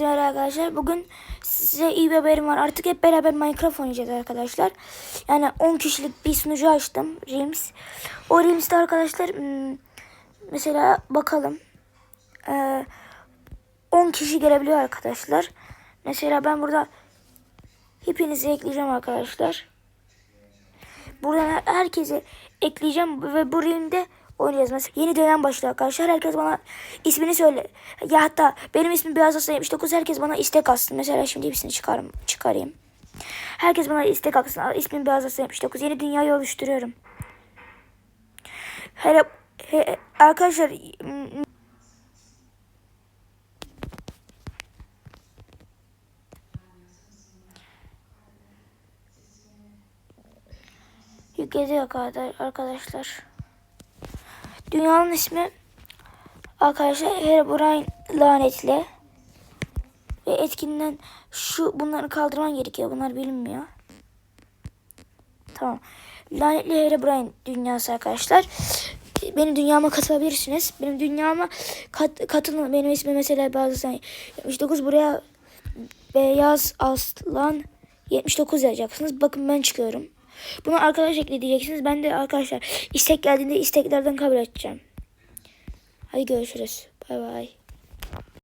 Merhaba arkadaşlar. Bugün size iyi bir haberim var. Artık hep beraber Minecraft oynayacağız arkadaşlar. Yani 10 kişilik bir sunucu açtım. Reels. O Reels'te arkadaşlar hmm, mesela bakalım. Ee, 10 kişi gelebiliyor arkadaşlar. Mesela ben burada hepinizi ekleyeceğim arkadaşlar. Buradan herkesi ekleyeceğim ve bu Reels'de oynayacağız. Mesela yeni dönem başlıyor arkadaşlar. Herkes bana ismini söyle. Ya hatta benim ismim Beyaz Aslan 79. Herkes bana istek atsın. Mesela şimdi hepsini çıkarım, çıkarayım. Herkes bana istek atsın. İsmim Beyaz Aslan 79. Yeni dünyayı oluşturuyorum. Hele, he, arkadaşlar yükledi arkadaşlar. Dünyanın ismi arkadaşlar Herobrine lanetli. Ve etkinden şu bunları kaldırman gerekiyor. Bunlar bilinmiyor. Tamam. Lanetli Herobrine dünyası arkadaşlar. Benim dünyama katılabilirsiniz. Benim dünyama kat, katılın. Benim ismim mesela bazen 79 buraya beyaz aslan 79 yazacaksınız. Bakın ben çıkıyorum. Bunu arkadaş ekle diyeceksiniz. Ben de arkadaşlar istek geldiğinde isteklerden kabul edeceğim. Hadi görüşürüz. Bay bay.